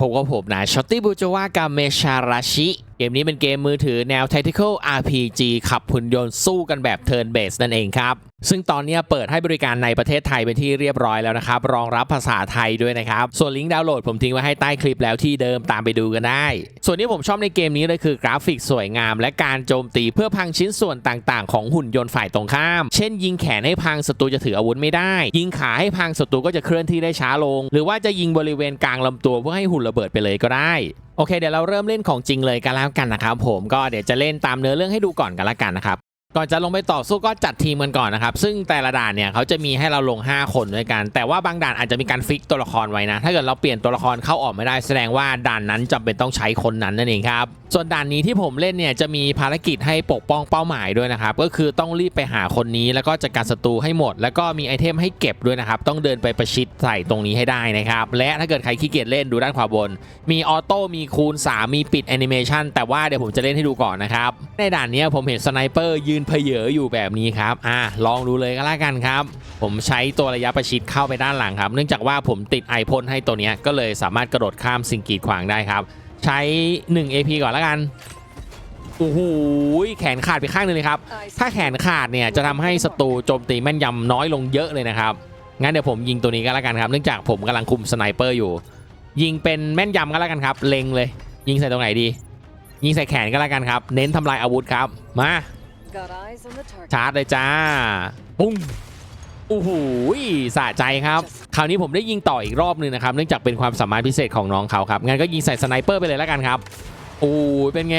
พบกับผมนะช็อตตี้บูจวากาเมชาราชิ เกมนี้เป็นเกมมือถือแนว Tactical RPG ขับหุ่นยนต์สู้กันแบบ Turn Based นั่นเองครับ ซึ่งตอนนี้เปิดให้บริการในประเทศไทยเป็นที่เรียบร้อยแล้วนะครับ รองรับภาษาไทยด้วยนะครับ ส่วนลิงก์ดาวน์โหลดผมทิ้งไว้ให้ใต้คลิปแล้วที่เดิมตามไปดูกันได้ ส่วนที่ผมชอบในเกมนี้เลยคือกราฟิกสวยงาม และการโจมตีเพื่อพังชิ้นส่วนต่างๆ ของหุ่นยนต์ฝ่ายตรงข้าม เช่น ยิงแขนให้พังศัตรูจะถืออาวุธไม่ได้ ยิงขาให้พังศัตรูก็จะเคลื่อนที่ได้ช้าลง หรือว่าจะยิงบริเวณกลางลำตัวเพื่อให้หุ่นระเบิดไปเลยก็ได้โอเคเดี๋ยวเราเริ่มเล่นของจริงเลยกันแล้วกันนะครับผมก็เดี๋ยวจะเล่นตามเนื้อเรื่องให้ดูก่อนกันละกันนะครับ ก่อนจะลงไปต่อสู้ก็จัดทีมกันก่อนนะครับ ซึ่งแต่ละด่านเนี่ยเขาจะมีให้เราลง 5 คนด้วยกัน แต่ว่าบางด่านอาจจะมีการฟิกตัวละครไว้นะ ถ้าเกิดเราเปลี่ยนตัวละครเข้าออกไม่ได้แสดงว่าด่านนั้นจำเป็นต้องใช้คนนั้นนั่นเองครับ ส่วนด่านนี้ที่ผมเล่นเนี่ยจะมีภารกิจให้ปกป้องเป้าหมายด้วยนะครับ ก็คือต้องรีบไปหาคนนี้แล้วก็จัดการศัตรูให้หมด แล้วก็มีไอเทมให้เก็บด้วยนะครับ ต้องเดินไปประชิดใส่ตรงนี้ให้ได้นะครับ และถ้าเกิดใครขี้เกียจเล่นดูด้านขวาบน มีออโต้ มีคูณ 3 มีปิดแอนิเมชันแต่ว่าเดี๋ยวผมจะเล่นให้ดูก่อนนะครับ ในด่านนี้ผมเห็นสไนเปอร์ยืนเพเยออยู่แบบนี้ครับอะลองดูเลยก็แล้วกันครับ ผมใช้ตัวระยะประชิดเข้าไปด้านหลังครับ เนื่องจากว่าผมติดไอพ่นให้ตัวเนี้ยก็เลยสามารถกระโดดข้ามสิ่งกีดขวางได้ครับ ใช้ 1 AP ก่อนแล้วกันโอ้โหแขนขาดไปข้างหนึงเลยครับ ถ้าแขนขาดเนี่ยจะทำให้ศัตรูโจมตีแม่นยำน้อยลงเยอะเลยนะครับ งั้นเดี๋ยวผมยิงตัวนี้ก็แล้วกันครับ เนื่องจากผมกำลังคุมสไนเปอร์อยู่ ยิงเป็นแม่นยำก็แล้วกันครับ เล็งเลย ยิงใส่ตรงไหนดี ยิงใส่แขนก็แล้วกันครับ เน้นทำลายอาวุธครับ มา Got eyes on the target. ชาร์จเลยจ้า ปุ้งโอ้โหสะใจครับ คราวนี้ผมได้ยิงต่ออีกรอบหนึงนะครับ เนื่องจากเป็นความสามารถพิเศษของน้องเขาครับ งั้นก็ยิงใส่สไนเปอร์ไปเลยแล้วกันครับ โอ้ยเป็นไง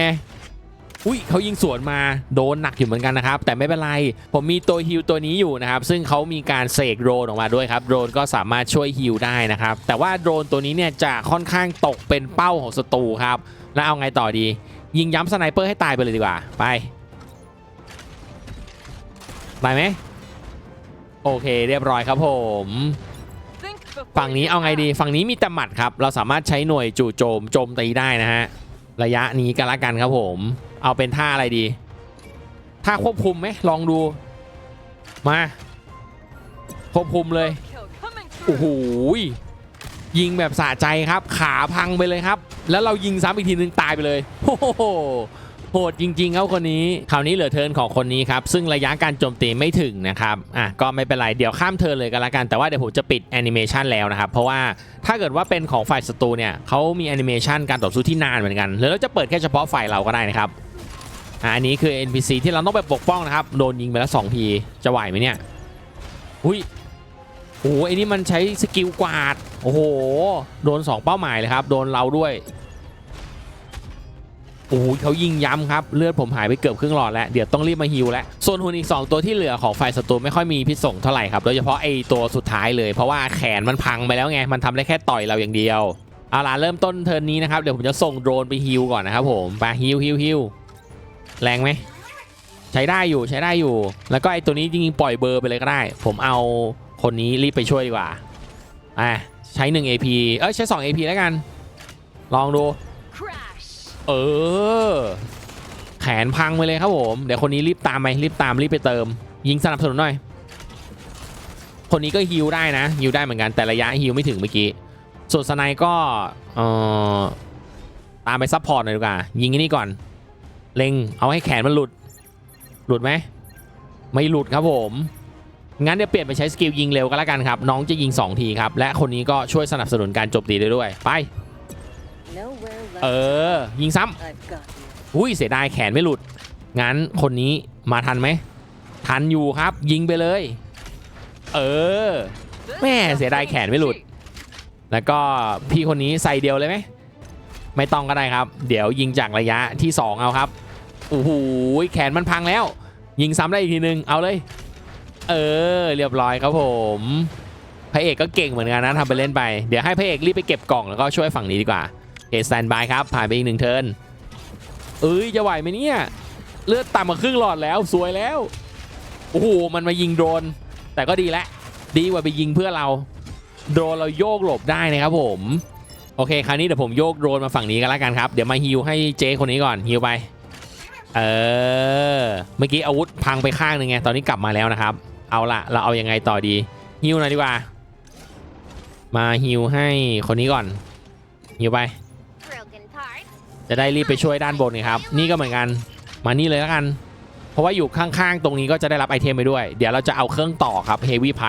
อุ้ยเขายิงสวนมาโดนหนักอยู่เหมือนกันนะครับ แต่ไม่เป็นไร ผมมีตัวฮิลตัวนี้อยู่นะครับ ซึ่งเขามีการเสกโดรนออกมาด้วยครับ โดรนก็สามารถช่วยฮิลได้นะครับ แต่ว่าโดรนตัวนี้เนี่ยจะค่อนข้างตกเป็นเป้าของศัตรูครับ แล้วเอาไงต่อดี ยิงย้ำสไนเปอร์ให้ตายไปเลยดีกว่า ไป ไปไหมโอเคเรียบร้อยครับผมฝั่งนี้เอาไงดีฝั่งนี้มีแต่หมัดครับ เราสามารถใช้หน่วยจู่โจมโจมตีได้นะฮะระยะนี้กันละกันครับผม เอาเป็นท่าอะไรดีท่าควบคุมไหมลองดูมาควบคุมเลยโอ้โหยิงแบบสะใจครับ ขาพังไปเลยครับ แล้วเรายิงซ้ำอีกทีนึงตายไปเลยโอ้โห โหดจริงๆครับคนนี้คราวนี้เหลือเทินของคนนี้ครับ ซึ่งระยะการโจมตีไม่ถึงนะครับอะก็ไม่เป็นไร เดี๋ยวข้ามเทินเลยกันละกัน แต่ว่าเดี๋ยวผมจะปิดแอนิเมชันแล้วนะครับ เพราะว่าถ้าเกิดว่าเป็นของฝ่ายศัตรูเนี่ยเขามีแอนิเมชันการต่อสู้ที่นานเหมือนกันหรือเราจะเปิดแค่เฉพาะฝ่ายเราก็ได้นะครับอะอันนี้คือ NPC ที่เราต้องไปปกป้องนะครับ โดนยิงไปแล้ว2ทีจะไหวไหมเนี่ยอุ้ยโอ้โหไอ้นี่มันใช้สกิลกวาด โอ้โห โดน 2 เป้าหมายเลยครับ โดนเราด้วย โอ้โหเขายิงย้ำครับ เลือดผมหายไปเกือบครึ่งหลอดแล้ว เดี๋ยวต้องรีบมาฮิวแล้ว ส่วนหุ่นอีก 2 ตัวที่เหลือของฝ่ายศัตรูไม่ค่อยมีพิษส่งเท่าไหร่ครับ โดยเฉพาะไอตัวสุดท้ายเลยเพราะว่าแขนมันพังไปแล้วไง มันทำได้แค่ต่อยเราอย่างเดียวเอาล่ะเริ่มต้นเทิร์นนี้นะครับเดี๋ยวผมจะส่งโดรนไปฮิวก่อนนะครับผมไปฮิวฮิวฮิวแรงไหมใช้ได้อยู่ใช้ได้อยู่ แล้วก็ไอตัวนี้จริงๆปล่อยเบอร์ไปเลยก็ได้ ผมเอาคนนี้รีบไปช่วยดีกว่าอะใช้ 1 AP เอ้ยใช้ 2 AP แล้วกัน ลองดู เออ แขนพังไปเลยครับผม เดี๋ยวคนนี้รีบตามไปรีบตามรีบไปเติม ยิงสนับสนุนหน่อย คนนี้ก็ฮิวได้นะฮิวได้เหมือนกันแต่ระยะฮิวไม่ถึงเมื่อกี้ส่วนสไนก็เอ่อตามไปซับพอร์ตหน่อยดีกว่ายิงอันนี้ก่อน เล็งเอาให้แขนมันหลุด หลุดไหมไม่หลุดครับผมงั้นเดี๋ยวเปลี่ยนไปใช้สกิลยิงเร็วก็แล้วกันครับ น้องจะยิง 2 ทีครับ และคนนี้ก็ช่วยสนับสนุนการโจมตีได้ด้วย ไป เออ ยิงซ้ำ I've got you. อุ้ยเสียดายแขนไม่หลุด งั้นคนนี้มาทันไหม ทันอยู่ครับ ยิงไปเลย เออ แม่เสียดายแขนไม่หลุด แล้วก็พี่คนนี้ใส่เดียวเลยไหม ไม่ต้องก็ได้ครับ เดี๋ยวยิงจากระยะที่ 2 เอาครับโอ้โหแขนมันพังแล้ว ยิงซ้ำได้อีกทีนึง เอาเลย เออ เรียบร้อยครับผมพระเอกก็เก่งเหมือนกันนะทำไปเล่นไป เดี๋ยวให้พระเอกรีบไปเก็บกล่องแล้วก็ช่วยฝั่งนี้ดีกว่า เอสแตนบายครับ ผ่านไปอีกหนึ่งเทิร์นเอ้ย จะไหวไหมเนี่ย เลือดต่ำกว่าครึ่งหลอดแล้วสวยแล้ว โอ้โห มันมายิงโดรน แต่ก็ดีแล้วดีกว่าไปยิงเพื่อเรา โดรนเราโยกหลบได้นะครับผม โอเค คราวนี้เดี๋ยวผมโยกโดรนมาฝั่งนี้กันแล้วกันครับ เดี๋ยวมาฮิวให้เจ๊คนนี้ก่อนฮิวไป เออ เมื่อกี้อาวุธพังไปข้างหนึ่งไง ตอนนี้กลับมาแล้วนะครับ เอาละเราเอายังไงต่อดีฮิวหน่อยดีกว่า มาฮิวให้คนนี้ก่อนหิวไป จะได้รีบไปช่วยด้านบนครับ นี่ก็เหมือนกันมานี่เลยแล้วกัน เพราะว่าอยู่ข้างๆ ตรงนี้ก็จะได้รับไอเทมไปด้วย เดี๋ยวเราจะเอาเครื่องต่อครับเฮวี่ไพ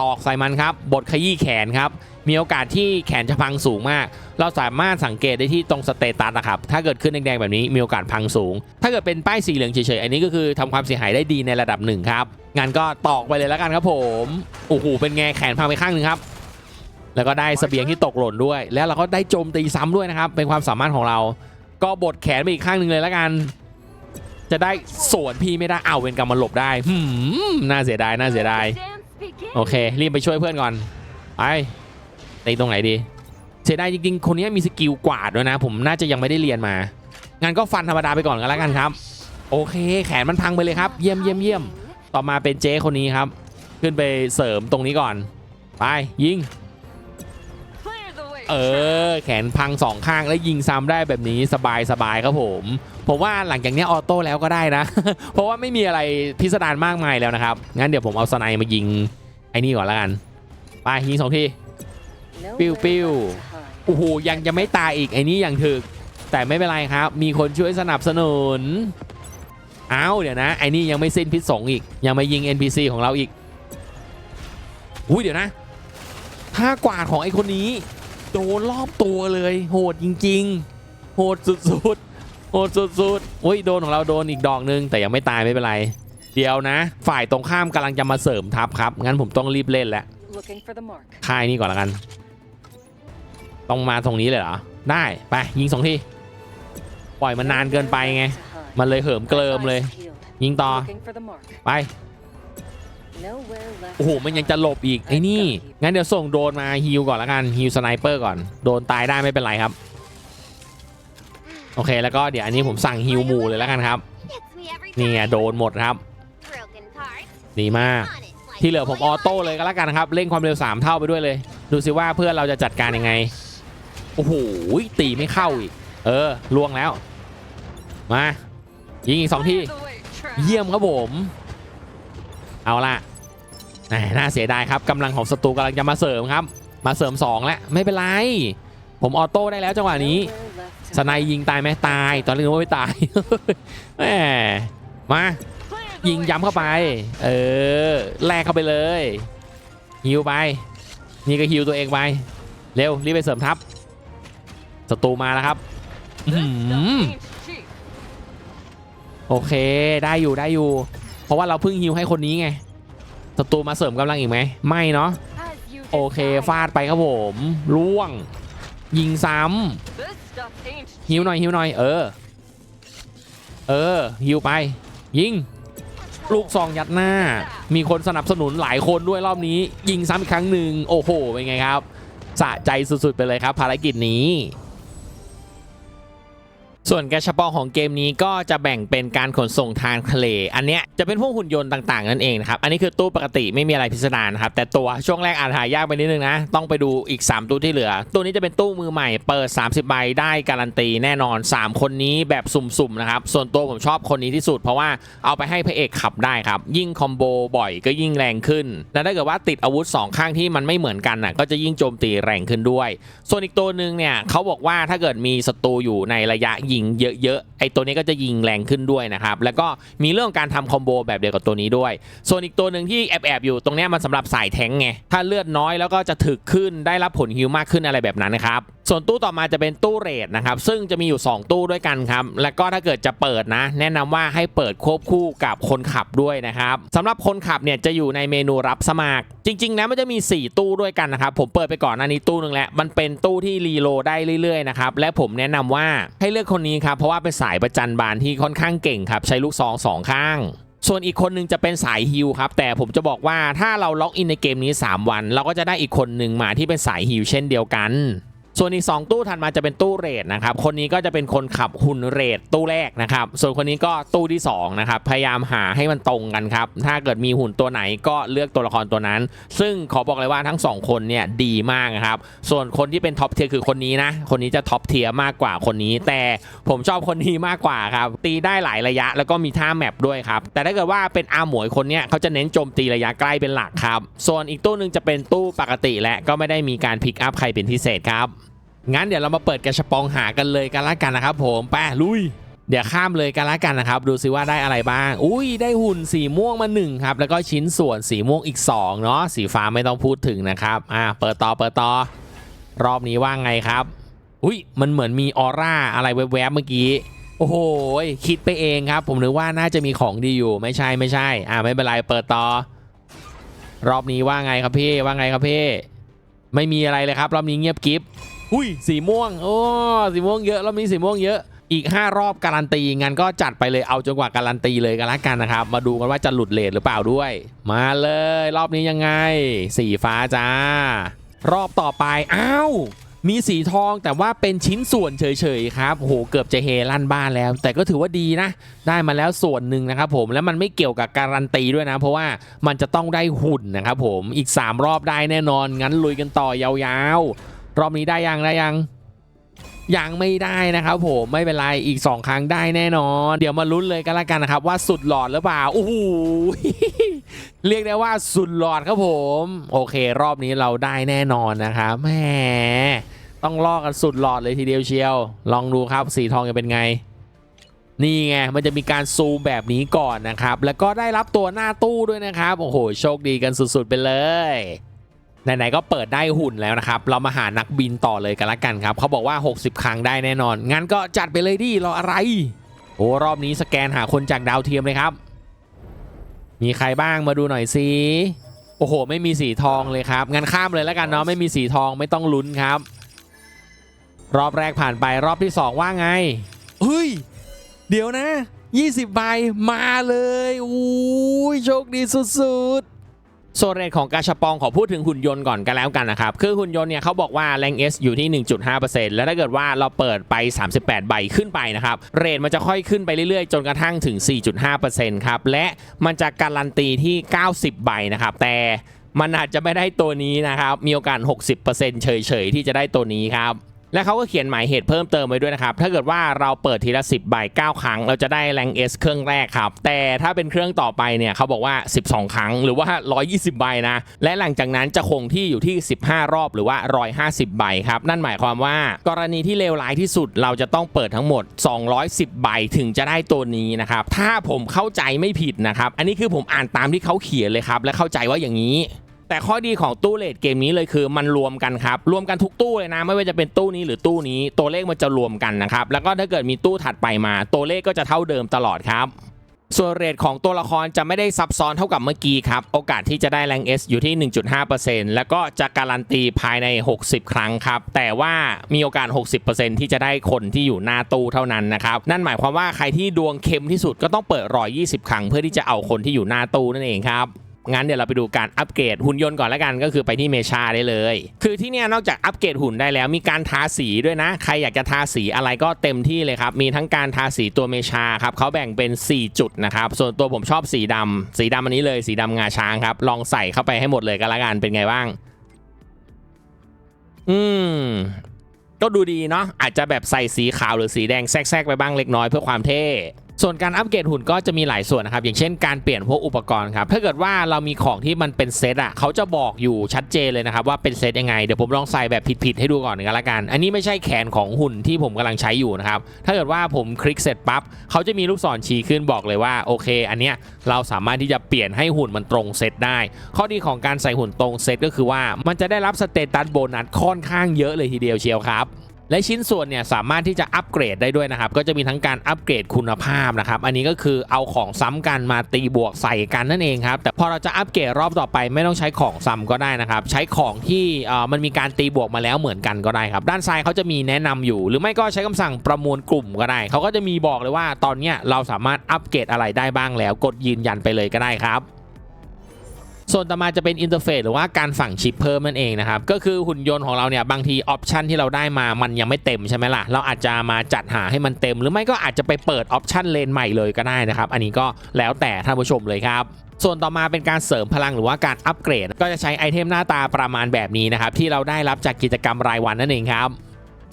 ตอกใส่มันครับ บดขยี้แขนครับ มีโอกาสที่แขนจะพังสูงมาก เราสามารถสังเกตได้ที่ตรงสเตตัสนะครับ ถ้าเกิดขึ้นแดงๆแบบนี้มีโอกาสพังสูง ถ้าเกิดเป็นป้ายสีเหลืองเฉยๆ อันนี้ก็คือทำความเสียหายได้ดีในระดับหนึ่งครับ งานก็ตอกไปเลยแล้วกันครับผม โอ้โห เป็นไงแขนพังไปข้างหนึ่งครับ แล้วก็ได้เสบียงที่ตกหล่นด้วย แล้วเราก็ได้โจมตีซ้ำด้วยนะครับ เป็นความสามารถของเรา ก็บดแขนไปอีกข้างหนึ่งเลยแล้วกัน จะได้สวนพี่ไม่ได้เอาเวนกรรมมาหลบได้หืมน่าเสียดายน่าเสียดายโอเค รีบไปช่วยเพื่อนก่อนไปตีตรงไหนดีเสียดายจริงๆ คนนี้มีสกิลกวาดด้วยนะ ผมน่าจะยังไม่ได้เรียนมา งั้นก็ฟันธรรมดาไปก่อนกันแล้วกันครับ โอเค แขนมันพังไปเลยครับ เยี่ยมเยี่ยมเยี่ยมต่อมาเป็นเจ๊คนนี้ครับ ขึ้นไปเสริมตรงนี้ก่อน ไปยิง เออ แขนพังสองข้างแล้วยิงซ้ำได้แบบนี้สบายสบายครับผม ผมว่าหลังจากนี้ออโต้แล้วก็ได้นะ เพราะว่าไม่มีอะไรพิสดารมากมายแล้วนะครับ งั้นเดี๋ยวผมเอาสไนมายิงไอ้นี่ก่อนล้วกัน ไปยิงสองที Nowhere Pew, pew. left to hide. โอ้โหยังจะไม่ตายอีกไอ้นี่ยังถึก แต่ไม่เป็นไรครับ มีคนช่วยสนับสนุนเอาเดี๋ยวนะไอ้นี่ยังไม่สิ้นพิษสงอีก ยังมายิง NPC ของเราอีกอุ้ยเดี๋ยวนะท่ากวาดของไอ้คนนี้ โดนรอบตัวเลย โหดจริง ๆ โหดสุดๆโหดสุดๆอุ้ยโดนของเราโดนอีกดอกนึง แต่ยังไม่ตายไม่เป็นไร เดี๋ยวนะ ฝ่ายตรงข้ามกำลังจะมาเสริมทัพครับ งั้นผมต้องรีบเล่นแล้ว Looking for the mark. ค่ายนี่ก่อนละกัน ต้องมาตรงนี้เลยเหรอ ได้ไปยิงสองทีปล่อยมันนานเกินไปไง Nowhere left to hide. มันเลยเหิมเกลิมเลย Eyes peeled. ยิงต่อ Looking for the mark. ไป Nowhere left โอ้โห to มันยัง hide. จะหลบอีกไอ้นี่ งั้นเดี๋ยวส่งโดรนมาฮิวก่อนละกันฮิวสไนเปอร์ก่อน โดนตายได้ไม่เป็นไรครับ โอเคแล้วก็เดี๋ยวอันนี้ผมสั่งฮิวหมู่เลยแล้วกันครับ Gets me every นี่ไง time. โดนหมดครับ Broken parts. ดีมาก On it. Like ที่เหลือผมออ oil โต้เลยก็แล้วกันครับ เร่งความเร็ว 3 เท่าไปด้วยเลย ดูสิว่าเพื่อนเราจะจัดการยังไง โอ้โห ตีไม่เข้าอีก เออล่วงแล้ว มา ยิงอีกสองที Clear the way, trash. เยี่ยมครับผม เอาล่ะน่าเสียดายครับกำลังของศัตรูกำลังจะมาเสริมครับ มาเสริม2แล้วไม่เป็นไร ผมออโต้ได้แล้วจังหวะนี้สไนยิงตายไหมตาย ตอนแรกนึกว่าไม่ตายแหมมายิงย้ำเข้าไป เออแลกเข้าไปเลยฮิวไป นี่ก็ฮิวตัวเองไปเร็วรีบไปเสริมทัพศัตรูมาแล้วครับอืโอเคได้อยู่ได้อยู่ เพราะว่าเราเพิ่งฮิวให้คนนี้ไงศัตรูมาเสริมกำลังอีกไหมไม่เนาะโอเคฟาดไปครับผมล่วง ยิงซ้ำฮิวหน่อยฮิวหน่อยเออ เออฮิวไป ยิง ลูกซองยัดหน้า มีคนสนับสนุนหลายคนด้วยรอบนี้ ยิงซ้ำอีกครั้งหนึ่งโอ้โหเป็นไงครับสะใจสุดๆไปเลยครับภารกิจนี้ ส่วนแกชปองของเกมนี้ก็จะแบ่งเป็นการขนส่งทางทะเล อันเนี้ยจะเป็นพวกหุ่นยนต์ต่างๆนั่นเองนะครับ อันนี้คือตู้ปกติไม่มีอะไรพิสดารนะครับ แต่ตัวช่วงแรกอาจหายากไปนิดนึงนะ ต้องไปดูอีก 3 ตู้ที่เหลือ ตู้นี้จะเป็นตู้มือใหม่เปิด 30 ใบได้การันตีแน่นอน 3 คนนี้แบบสุ่มๆนะครับ ส่วนตัวผมชอบคนนี้ที่สุด เพราะว่าเอาไปให้พระเอกขับได้ครับ ยิ่งคอมโบบ่อยก็ยิ่งแรงขึ้น และถ้าเกิดว่าติดอาวุธสองข้างที่มันไม่เหมือนกันน่ะก็จะยิ่งโจมตีแรงขึ้นด้วย ส่วนอีกตัวหนึ่งเนี่ยเขาบอกว่าถ้าเกิดมีศัตรูอยู่ในระยะยิงเยอะๆไอตัวนี้ก็จะยิงแรงขึ้นด้วยนะครับ แล้วก็มีเรื่องการทำคอมโบแบบเดียวกับตัวนี้ด้วย ส่วนอีกตัวหนึ่งที่แอบๆอยู่ตรงนี้มันสำหรับสายแทงไง ถ้าเลือดน้อยแล้วก็จะถึกขึ้นได้รับผลฮิวมากขึ้นอะไรแบบนั้นนะครับ ส่วนตู้ต่อมาจะเป็นตู้เรทนะครับ ซึ่งจะมีอยู่ 2 ตู้ด้วยกันครับ แล้วก็ถ้าเกิดจะเปิดนะ แนะนำว่าให้เปิดควบคู่กับคนขับด้วยนะครับสำหรับคนขับเนี่ยจะอยู่ในเมนูรับสมัคร จริงๆแล้วมันจะมี 4 ตู้ด้วยกันนะครับ ผมเปิดไปก่อนหน้านี้ตู้หนึ่งแล้วมันเป็นตู้ที่รีโลได้เรื่อยๆนะครับและผมแนะนำว่าให้เลือกคนนี้ครับเพราะว่าเป็นสายประจันบานที่ค่อนข้างเก่งครับใช้ลูกซองสองข้างส่วนอีกคนหนึงจะเป็นสายฮิลครับ แต่ผมจะบอกว่าถ้าเราล็อกอินในเกมนี้ 3 วัน เราก็จะได้อีกคนหนึ่งมาที่เป็นสายฮิลเช่นเดียวกัน ส่วนอีก2ตู้ถัดมาจะเป็นตู้เรทนะครับ คนนี้ก็จะเป็นคนขับหุ่นเรทตู้แรกนะครับ ส่วนคนนี้ก็ตู้ที่2นะครับ พยายามหาให้มันตรงกันครับ ถ้าเกิดมีหุ่นตัวไหนก็เลือกตัวละครตัวนั้น ซึ่งขอบอกเลยว่าทั้ง 2 คนเนี่ยดีมากครับ ส่วนคนที่เป็นท็อปเทียร์คือคนนี้นะ คนนี้จะท็อปเทียร์มากกว่าคนนี้ แต่ผมชอบคนนี้มากกว่าครับ ตีได้หลายระยะแล้วก็มีท่าแมปด้วยครับ แต่ถ้าเกิดว่าเป็นอาหมวยคนเนี้ยเขาจะเน้นโจมตีระยะใกล้เป็นหลักครับ ส่วนอีกตู้หนึ่งจะเป็นตู้ปกติและก็ไม่ได้มีการพิกอัพใครเป็นพิเศษครับ งั้นเดี๋ยวเรามาเปิดกระชปองหากันเลยกันละกันนะครับผมไปลุย เดี๋ยวข้ามเลยกันละกันนะครับ ดูซิว่าได้อะไรบ้าง อุ้ยได้หุ่นสีม่วงมาหนึ่งครับแล้วก็ชิ้นส่วนสีม่วงอีก2เนาะสีฟ้าไม่ต้องพูดถึงนะครับอ่าเปิดต่อเปิดต่อ รอบนี้ว่าไงครับ อุ้ยมันเหมือนมีออร่าอะไรแวบๆเมื่อกี้โอ้โหคิดไปเองครับ ผมนึกว่าน่าจะมีของดีอยู่ไม่ใช่ไม่ใช่ อ่าไม่เป็นไรเปิดต่อ รอบนี้ว่าไงครับพี่ว่าไงครับพี่ไม่มีอะไรเลยครับ รอบนี้เงียบกิฟ อุ้ยสีม่วง โอ้สีม่วงเยอะรอบนี้สีม่วงเยอะอีก 5 รอบการันตีงั้นก็จัดไปเลยเอาจนกว่าการันตีเลยกันละกันนะครับ มาดูกันว่าจะหลุดเลทหรือเปล่าด้วย มาเลย รอบนี้ยังไง สีฟ้าจ้า รอบต่อไปอ้าวมีสีทองแต่ว่าเป็นชิ้นส่วนเฉยๆครับโอ้โหเกือบจะเฮลั่นบ้านแล้ว แต่ก็ถือว่าดีนะ ได้มาแล้วส่วนหนึ่งนะครับผมแล้วมันไม่เกี่ยวกับการันตีด้วยนะ เพราะว่ามันจะต้องได้หุ่นนะครับผมอีก 3 รอบได้แน่นอนงั้นลุยกันต่อยาวๆ รอบนี้ได้ยังได้ยังยังไม่ได้นะครับผมไม่เป็นไรอีก 2 ครั้งได้แน่นอน เดี๋ยวมาลุ้นเลยกันละกันนะครับ ว่าสุดหลอดหรือเปล่าโอ้โหเรียกได้ว่าสุดหลอดครับผม โอเค รอบนี้เราได้แน่นอนนะครับแหมต้องลอกกันสุดหลอดเลยทีเดียวเชียว ลองดูครับสีทองจะเป็นไง นี่ไงมันจะมีการซูมแบบนี้ก่อนนะครับ แล้วก็ได้รับตัวหน้าตู้ด้วยนะครับโอ้โหโชคดีกันสุดๆไปเลย ไหนๆก็เปิดได้หุ่นแล้วนะครับ เรามาหานักบินต่อเลยกันละกันครับ เขาบอกว่า 60 ครั้งได้แน่นอน งั้นก็จัดไปเลยดิรออะไร โอ้รอบนี้สแกนหาคนจากดาวเทียมเลยครับ มีใครบ้างมาดูหน่อยสิโอ้โห ไม่มีสีทองเลยครับ งั้นข้ามเลยแล้วกันเนาะไม่มีสีทองไม่ต้องลุ้นครับ รอบแรกผ่านไปรอบที่ 2 ว่าไงเฮ้ย เดี๋ยวนะ 20ใบมาเลยอู้ยโชคดีสุดๆ โซเรทของกาชาปองขอพูดถึงหุ่นยนต์ก่อนกันแล้วกันนะครับ คือหุ่นยนต์เนี่ยเขาบอกว่าแรง S อยู่ที่ 1.5%แล้วถ้าเกิดว่าเราเปิดไป 38 ใบขึ้นไปนะครับ เรทมันจะค่อยขึ้นไปเรื่อยๆ จนกระทั่งถึง 4.5%ครับ และมันจะการันตีที่ 90 ใบนะครับ แต่มันอาจจะไม่ได้ตัวนี้นะครับ มีโอกาส 60%เฉยๆ ที่จะได้ตัวนี้ครับ และเขาก็เขียนหมายเหตุเพิ่มเติมไว้ด้วยนะครับ ถ้าเกิดว่าเราเปิดทีละ 10 ใบ 9 ครั้ง เราจะได้แรง S เครื่องแรกครับ แต่ถ้าเป็นเครื่องต่อไปเนี่ยเขาบอกว่า 12 ครั้งหรือว่า 120 ใบนะ และหลังจากนั้นจะคงที่อยู่ที่ 15 รอบหรือว่า 150 ใบครับ นั่นหมายความว่ากรณีที่เลวร้ายที่สุดเราจะต้องเปิดทั้งหมด 210 ใบถึงจะได้ตัวนี้นะครับ ถ้าผมเข้าใจไม่ผิดนะครับ อันนี้คือผมอ่านตามที่เขาเขียนเลยครับ และเข้าใจว่าอย่างนี้ แต่ข้อดีของตู้เลดเกมนี้เลยคือมันรวมกันครับรวมกันทุกตู้เลยนะ ไม่ว่าจะเป็นตู้นี้หรือตู้นี้ ตัวเลขมันจะรวมกันนะครับแล้วก็ถ้าเกิดมีตู้ถัดไปมา ตัวเลขก็จะเท่าเดิมตลอดครับส่วนเรทของตัวละครจะไม่ได้ซับซ้อนเท่ากับเมื่อกี้ครับ โอกาสที่จะได้แรง S อยู่ที่ 1.5%แล้วก็จะการันตีภายใน 60 ครั้งครับ แต่ว่ามีโอกาส 60%ที่จะได้คนที่อยู่หน้าตู้เท่านั้นนะครับ นั่นหมายความว่าใครที่ดวงเค็มที่สุดก็ต้องเปิด 120 ครั้ง เพื่อที่จะเอาคนที่อยู่หน้าตู้นั่นเองครับ งั้นเดี๋ยวเราไปดูการอัปเกรดหุ่นยนต์ก่อนแล้วกันก็คือไปที่เมชาได้เลย คือที่เนี่ยนอกจากอัปเกรดหุ่นได้แล้วมีการทาสีด้วยนะ ใครอยากจะทาสีอะไรก็เต็มที่เลยครับ มีทั้งการทาสีตัวเมชาครับเขาแบ่งเป็น 4 จุดนะครับ ส่วนตัวผมชอบสีดำสีดำอันนี้เลยสีดำงาช้างครับ ลองใส่เข้าไปให้หมดเลยกันละกันเป็นไงบ้าง อืมก็ดูดีเนาะอาจจะแบบใส่สีขาวหรือสีแดงแทรกๆไปบ้างเล็กน้อยเพื่อความเท่ ส่วนการอัปเกรดหุ่นก็จะมีหลายส่วนนะครับ อย่างเช่นการเปลี่ยนพวกอุปกรณ์ครับ ถ้าเกิดว่าเรามีของที่มันเป็นเซตอะเขาจะบอกอยู่ชัดเจนเลยนะครับ ว่าเป็นเซตยังไง เดี๋ยวผมลองใส่แบบผิดๆให้ดูก่อนกันละกัน อันนี้ไม่ใช่แขนของหุ่นที่ผมกำลังใช้อยู่นะครับ ถ้าเกิดว่าผมคลิกเสร็จปั๊บเขาจะมีลูกศรชี้ขึ้นบอกเลยว่าโอเค อันเนี้ยเราสามารถที่จะเปลี่ยนให้หุ่นมันตรงเซตได้ ข้อดีของการใส่หุ่นตรงเซตก็คือว่ามันจะได้รับสเตตัสโบนัสค่อนข้างเยอะเลยทีเดียวเชียวครับ และชิ้นส่วนเนี่ยสามารถที่จะอัปเกรดได้ด้วยนะครับ ก็จะมีทั้งการอัปเกรดคุณภาพนะครับ อันนี้ก็คือเอาของซ้ำกันมาตีบวกใส่กันนั่นเองครับ แต่พอเราจะอัปเกรดรอบต่อไปไม่ต้องใช้ของซ้ำก็ได้นะครับ ใช้ของที่เอ่อมันมีการตีบวกมาแล้วเหมือนกันก็ได้ครับ ด้านซ้ายเขาจะมีแนะนำอยู่ หรือไม่ก็ใช้คำสั่งประมวลกลุ่มก็ได้ เขาก็จะมีบอกเลยว่าตอนเนี้ยเราสามารถอัปเกรดอะไรได้บ้างแล้ว กดยืนยันไปเลยก็ได้ครับ ส่วนต่อมาจะเป็นอินเทอร์เฟซหรือว่าการฝังชิปเพิ่มนั่นเองนะครับก็คือหุ่นยนต์ของเราเนี่ยบางทีออปชันที่เราได้มามันยังไม่เต็มใช่ไหมล่ะเราอาจจะมาจัดหาให้มันเต็ม หรือไม่ก็อาจจะไปเปิดออปชันเลนใหม่เลยก็ได้นะครับอันนี้ก็แล้วแต่ท่านผู้ชมเลยครับส่วนต่อมาเป็นการเสริมพลังหรือว่าการอัปเกรด ก็จะใช้ไอเทมหน้าตาประมาณแบบนี้นะครับที่เราได้รับจากกิจกรรมรายวันนั่นเองครับ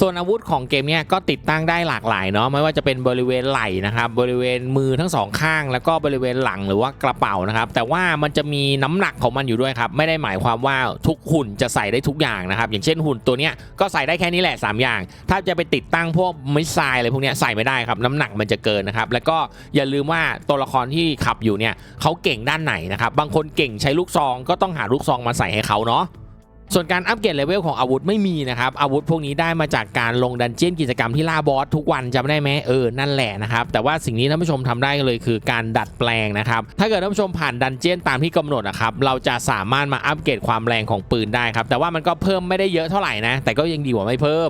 ส่วนอาวุธของเกมเนี้ยก็ติดตั้งได้หลากหลายเนาะไม่ว่าจะเป็นบริเวณไหล่นะครับบริเวณมือทั้งสองข้าง แล้วก็บริเวณหลังหรือว่ากระเป๋านะครับแต่ว่ามันจะมีน้ำหนักของมันอยู่ด้วยครับไม่ได้หมายความว่าทุกหุ่นจะใส่ได้ทุกอย่างนะครับอย่างเช่นหุ่นตัวเนี้ยก็ใส่ได้แค่นี้แหละ 3 อย่าง ถ้าจะไปติดตั้งพวกมิสไซล์อะไรพวกนี้ใส่ไม่ได้ครับน้ำหนักมันจะเกินนะครับแล้วก็อย่าลืมว่าตัวละครที่ขับอยู่เนี่ยเขาเก่งด้านไหนนะครับบางคนเก่งใช้ลูกซองก็ต้องหาลูกซองมาใส่ให้เขาเนาะ ส่วนการอัปเกรดเลเวลของอาวุธไม่มีนะครับ อาวุธพวกนี้ได้มาจากการลงดันเจียนกิจกรรมที่ล่าบอสทุกวันจำได้ไหมเออ นั่นแหละนะครับ แต่ว่าสิ่งนี้ท่านผู้ชมทำได้เลยคือการดัดแปลงนะครับ ถ้าเกิดท่านผู้ชมผ่านดันเจียนตามที่กำหนดนะครับ เราจะสามารถมาอัปเกรดความแรงของปืนได้ครับ แต่ว่ามันก็เพิ่มไม่ได้เยอะเท่าไหร่นะ แต่ก็ยังดีกว่าไม่เพิ่ม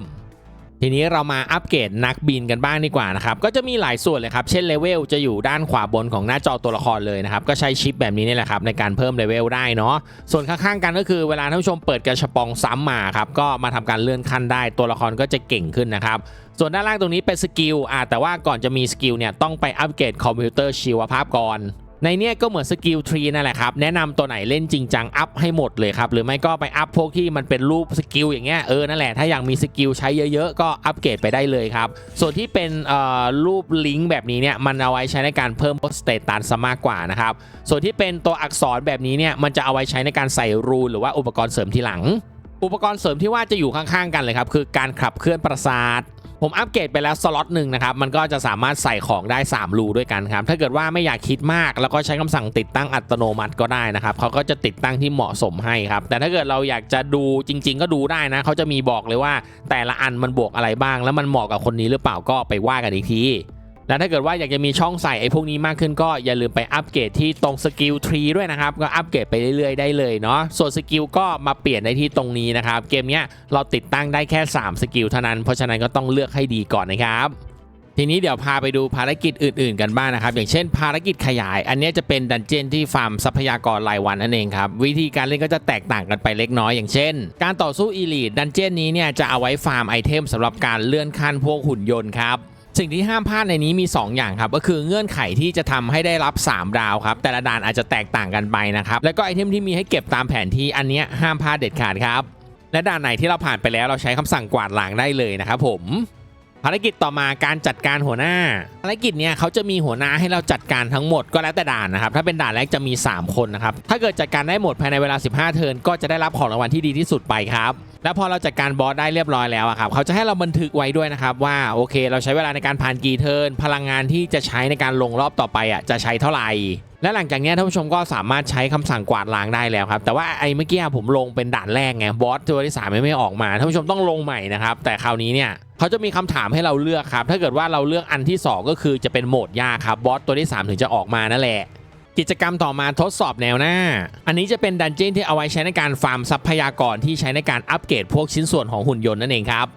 ทีนี้เรามาอัปเกรดนักบินกันบ้างดีกว่านะครับก็จะมีหลายส่วนเลยครับเช่นเลเวลจะอยู่ด้านขวาบนของหน้าจอตัวละครเลยนะครับก็ใช้ชิปแบบนี้นี่แหละครับในการเพิ่มเลเวลได้เนาะส่วนข้างๆกันก็คือเวลาท่านผู้ชมเปิดกระชปองซ้ำมาครับก็มาทำการเลื่อนขั้นได้ตัวละครก็จะเก่งขึ้นนะครับส่วนด้านล่างตรงนี้เป็นสกิลอะแต่ว่าก่อนจะมีสกิลเนี่ยต้องไปอัปเกรดคอมพิวเตอร์ชีวภาพก่อน ในเนี้ยก็เหมือนสกิลทรีนั่นแหละครับแนะนำตัวไหนเล่นจริงจังอัพให้หมดเลยครับหรือไม่ก็ไปอัพพวกที่มันเป็นรูปสกิลอย่างเงี้ยเออนั่นแหละถ้าอยากมีสกิลใช้เยอะๆ ก็อัปเกรดไปได้เลยครับส่วนที่เป็นเอ่อรูปลิงก์แบบนี้เนี่ยมันเอาไว้ใช้ในการเพิ่มสเตตัสมากกว่านะครับส่วนที่เป็นตัวอักษรแบบนี้เนี่ยมันจะเอาไว้ใช้ในการใส่รูหรือว่าอุปกรณ์เสริมทีหลัง อุปกรณ์เสริมที่ว่าจะอยู่ข้างๆกันเลยครับคือการขับเคลื่อนประสาท ผมอัปเกรดไปแล้วสล็อตหนึ่งนะครับ มันก็จะสามารถใส่ของได้ 3 รูด้วยกันครับ ถ้าเกิดว่าไม่อยากคิดมาก แล้วก็ใช้คำสั่งติดตั้งอัตโนมัติก็ได้นะครับเขาก็จะติดตั้งที่เหมาะสมให้ครับ แต่ถ้าเกิดเราอยากจะดูจริง ๆ ก็ดูได้นะเขาจะมีบอกเลยว่า แต่ละอันมันบวกอะไรบ้าง แล้วมันเหมาะกับคนนี้หรือเปล่าก็ไปว่ากันอีกที แล้วถ้าเกิดว่าอยากจะมีช่องใส่ไอ้พวกนี้มากขึ้นก็อย่าลืมไปอัปเกรดที่ตรงสกิลทรีด้วยนะครับ ก็อัปเกรดไปเรื่อยๆได้เลยเนาะส่วนสกิลก็มาเปลี่ยนได้ที่ตรงนี้นะครับ เกมเนี้ยเราติดตั้งได้แค่ 3 สกิลเท่านั้น เพราะฉะนั้นก็ต้องเลือกให้ดีก่อนนะครับทีนี้เดี๋ยวพาไปดูภารกิจอื่นๆกันบ้างนะครับ อย่างเช่นภารกิจขยาย อันนี้จะเป็นดันเจียนที่ฟาร์มทรัพยากรรายวันนั่นเองครับ วิธีการเล่นก็จะแตกต่างกันไปเล็กน้อยอย่างเช่น การต่อสู้อีลีดดันเจียนนี้เนี่ยจะเอาไว้ฟาร์มไอเทมสำหรับการเลื่อนขั้นพวกหุ่นยนต์ครับ สิ่งที่ห้ามพลาดในนี้มี 2 อย่างครับก็คือเงื่อนไขที่จะทำให้ได้รับ 3 ดาวครับแต่ละด่านอาจจะแตกต่างกันไปนะครับแล้วก็ไอเทมที่มีให้เก็บตามแผนที่อันนี้ห้ามพลาดเด็ดขาดครับและด่านไหนที่เราผ่านไปแล้วเราใช้คำสั่งกวาดล้างได้เลยนะครับผมภารกิจต่อมาการจัดการหัวหน้า ภารกิจเนี่ยเขาจะมีหัวหน้าให้เราจัดการทั้งหมดก็แล้วแต่ด่านนะครับ ถ้าเป็นด่านแรกจะมี 3 คนนะครับ ถ้าเกิดจัดการได้หมดภายในเวลา 15 เทิร์นก็จะได้รับของรางวัลที่ดีที่สุดไปครับ แล้วพอเราจัดการบอสได้เรียบร้อยแล้วอะครับเขาจะให้เราบันทึกไว้ด้วยนะครับว่าโอเค เราใช้เวลาในการผ่านกี่เทิร์นพลังงานที่จะใช้ในการลงรอบต่อไปอะจะใช้เท่าไหร่และหลังจากนี้ท่านผู้ชมก็สามารถใช้คำสั่งกวาดล้างได้แล้วครับแต่ว่าไอ้เมื่อกี้ผมลงเป็นด่านแรกไงบอสตัวที่สามยังไม่ออกมาท่านผู้ชมต้องลงใหม่นะครับแต่คราวนี้เนี่ยเขาจะมีคำถามให้เราเลือกครับถ้าเกิดว่าเราเลือกอันที่สองก็คือจะเป็นโหมดยากครับบอสตัวที่สามถึงจะออกมานั่นแหละ กิจกรรมต่อมาทดสอบแนวหน้า อันนี้จะเป็นดันเจี้ยนที่เอาไว้ใช้ในการฟาร์มทรัพยากรที่ใช้ในการอัปเกรดพวกชิ้นส่วนของหุ่นยนต์นั่นเองครับ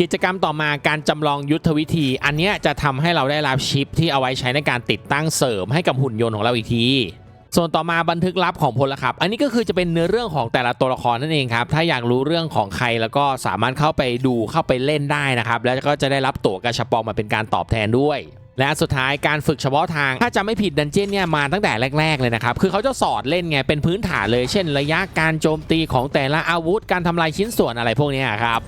กิจกรรมต่อมาการจำลองยุทธวิธี อันนี้จะทำให้เราได้รับชิปที่เอาไว้ใช้ในการติดตั้งเสริมให้กับหุ่นยนต์ของเราอีกทีส่วนต่อมาบันทึกลับของพลขับ อันนี้ก็คือจะเป็นเนื้อเรื่องของแต่ละตัวละครนั่นเองครับ ถ้าอยากรู้เรื่องของใครแล้วก็สามารถเข้าไปดูเข้าไปเล่นได้นะครับ แล้วก็จะได้รับตั๋วกระชับปองมาเป็นการตอบแทนด้วย และสุดท้ายการฝึกเฉพาะทาง ถ้าจะไม่ผิดดันเจี้ยนเนี่ยมาตั้งแต่แรก ๆ เลยนะครับ คือเขาจะสอนเล่นไง เป็นพื้นฐานเลย เช่น ระยะการโจมตีของแต่ละอาวุธ การทำลายชิ้นส่วนอะไรพวกนี้ครับ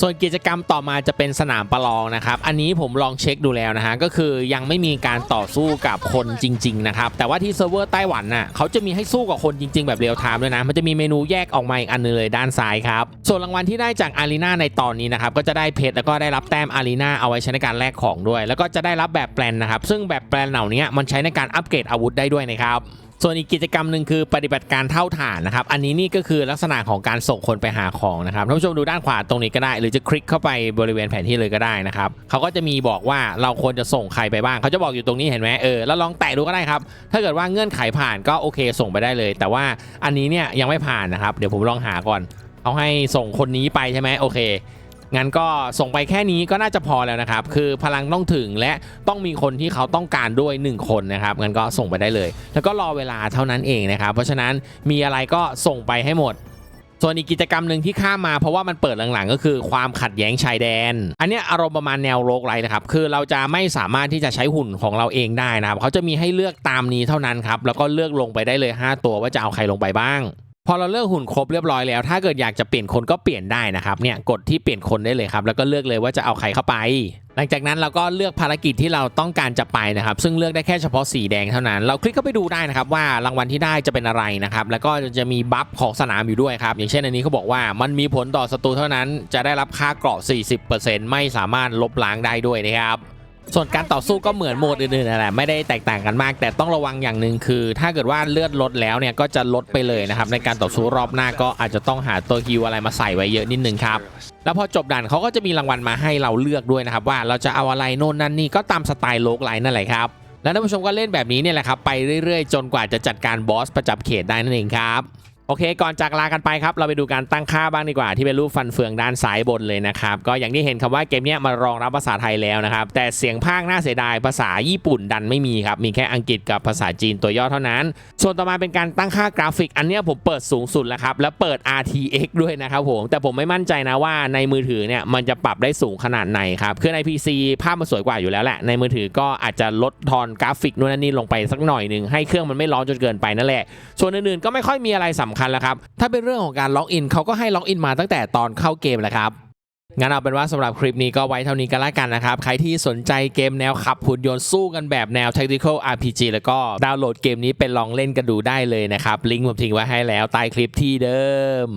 ส่วนกิจกรรมต่อมาจะเป็นสนามประลองนะครับ อันนี้ผมลองเช็คดูแล้วนะฮะ ก็คือยังไม่มีการต่อสู้กับคนจริง ๆ นะครับ แต่ว่าที่เซิร์ฟเวอร์ไต้หวันน่ะเขาจะมีให้สู้กับคนจริง ๆ แบบเรียลไทม์ด้วยนะ มันจะมีเมนูแยกออกมาอีกอันนึงเลยด้านซ้ายครับ ส่วนรางวัลที่ได้จากอารีนาในตอนนี้นะครับ ก็จะได้เพชรแล้วก็ได้รับแต้มอารีนาเอาไว้ใช้ในการแลกของด้วย แล้วก็จะได้รับแบบแบบแปลนนะครับ ซึ่งแบบแปลนเหล่านี้มันใช้ในการอัปเกรดอาวุธได้ด้วยนะครับส่วนอีกกิจกรรมหนึ่งคือปฏิบัติการเท่าฐานนะครับ อันนี้นี่ก็คือลักษณะของการส่งคนไปหาของนะครับท่านผู้ชมดูด้านขวาตรงนี้ก็ได้ หรือจะคลิกเข้าไปบริเวณแผนที่เลยก็ได้นะครับเขาก็จะมีบอกว่าเราควรจะส่งใครไปบ้างเขาจะบอกอยู่ตรงนี้เห็นไหมเออแล้วลองแตะดูก็ได้ครับ ถ้าเกิดว่าเงื่อนไขผ่านก็โอเคส่งไปได้เลย แต่ว่าอันนี้เนี่ยยังไม่ผ่านนะครับ เดี๋ยวผมลองหาก่อนเขาให้ส่งคนนี้ไปใช่ไหมโอเค งั้นก็ส่งไปแค่นี้ก็น่าจะพอแล้วนะครับ คือพลังต้องถึงและต้องมีคนที่เขาต้องการด้วย 1 คนนะครับงั้นก็ส่งไปได้เลย แล้วก็รอเวลาเท่านั้นเองนะครับ เพราะฉะนั้นมีอะไรก็ส่งไปให้หมดส่วนอีกกิจกรรมหนึ่งที่ข้ามมาเพราะว่ามันเปิดหลังๆ ก็คือความขัดแย้งชายแดน อันนี้อารมณ์ประมาณแนวโลกไรนะครับ คือเราจะไม่สามารถที่จะใช้หุ่นของเราเองได้นะครับ เขาจะมีให้เลือกตามนี้เท่านั้นครับ แล้วก็เลือกลงไปได้เลย 5 ตัวว่าจะเอาใครลงไปบ้าง พอเราเลือกหุ่นครบเรียบร้อยแล้ว ถ้าเกิดอยากจะเปลี่ยนคนก็เปลี่ยนได้นะครับเนี่ยกดที่เปลี่ยนคนได้เลยครับแล้วก็เลือกเลยว่าจะเอาใครเข้าไป หลังจากนั้นเราก็เลือกภารกิจที่เราต้องการจะไปนะครับ ซึ่งเลือกได้แค่เฉพาะสีแดงเท่านั้น เราคลิกเข้าไปดูได้นะครับว่ารางวัลที่ได้จะเป็นอะไรนะครับแล้วก็จะมีบัฟของสนามอยู่ด้วยครับอย่างเช่นอันนี้เขาบอกว่ามันมีผลต่อศัตรูเท่านั้น จะได้รับค่าเกราะ 40%ไม่สามารถลบล้างได้ด้วยนะครับ ส่วนการต่อสู้ก็เหมือนโหมดอื่นๆนั่นแหละไม่ได้แตกต่างกันมาก แต่ต้องระวังอย่างหนึ่งคือ ถ้าเกิดว่าเลือดลดแล้วเนี่ยก็จะลดไปเลยนะครับในการต่อสู้รอบหน้าก็อาจจะต้องหาตัวฮิวอะไรมาใส่ไว้เยอะนิดนึงครับแล้วพอจบด่านเขาก็จะมีรางวัลมาให้เราเลือกด้วยนะครับว่าเราจะเอาอะไรโน่นนั่นนี่ก็ตามสไตล์โลกไลน์นั่นแหละครับแล้วท่านผู้ชมก็เล่นแบบนี้เนี่ยแหละครับไปเรื่อยๆ จนกว่าจะจัดการบอสประจำเขตได้นั่นเองครับ โอเค ก่อนจากลากันไปครับ เราไปดูการตั้งค่าบ้างดีกว่า ที่เป็นรูปฟันเฟืองด้านซ้ายบนเลยนะครับ ก็อย่างที่เห็นคำว่าเกมนี้มารองรับภาษาไทยแล้วนะครับ แต่เสียงพากย์น่าเสียดายภาษาญี่ปุ่นดันไม่มีครับ มีแค่อังกฤษกับภาษาจีนตัวย่อเท่านั้น ส่วนต่อมาเป็นการตั้งค่ากราฟิก อันนี้ผมเปิดสูงสุดแล้วครับ แล้วเปิด RTX ด้วยนะครับผม แต่ผมไม่มั่นใจนะว่าในมือถือเนี่ยมันจะปรับได้สูงขนาดไหนครับคือใน PC ภาพมันสวยกว่าอยู่แล้วแหละในมือถือก็อาจจะลดทอนกราฟิกนู่นนั่นนี่ลงไปสักหน่อยหนึ่งให้เครื่องมันไม่ร้อนจนเกินไปนั่นแหละส่วนอื่นๆก็ไม่ค่อยมีอะไรสำคัญแล้วครับ ถ้าเป็นเรื่องของการล็อกอินเขาก็ให้ล็อกอินมาตั้งแต่ตอนเข้าเกมแล้วครับงั้นเอาเป็นว่าสำหรับคลิปนี้ก็ไว้เท่านี้กันละกันนะครับ ใครที่สนใจเกมแนวขับหุ่นยนต์สู้กันแบบแนว Tactical RPG แล้วก็ดาวน์โหลดเกมนี้ไปลองเล่นกันดูได้เลยนะครับ ลิงก์ผมทิ้งไว้ให้แล้วใต้คลิปที่เดิม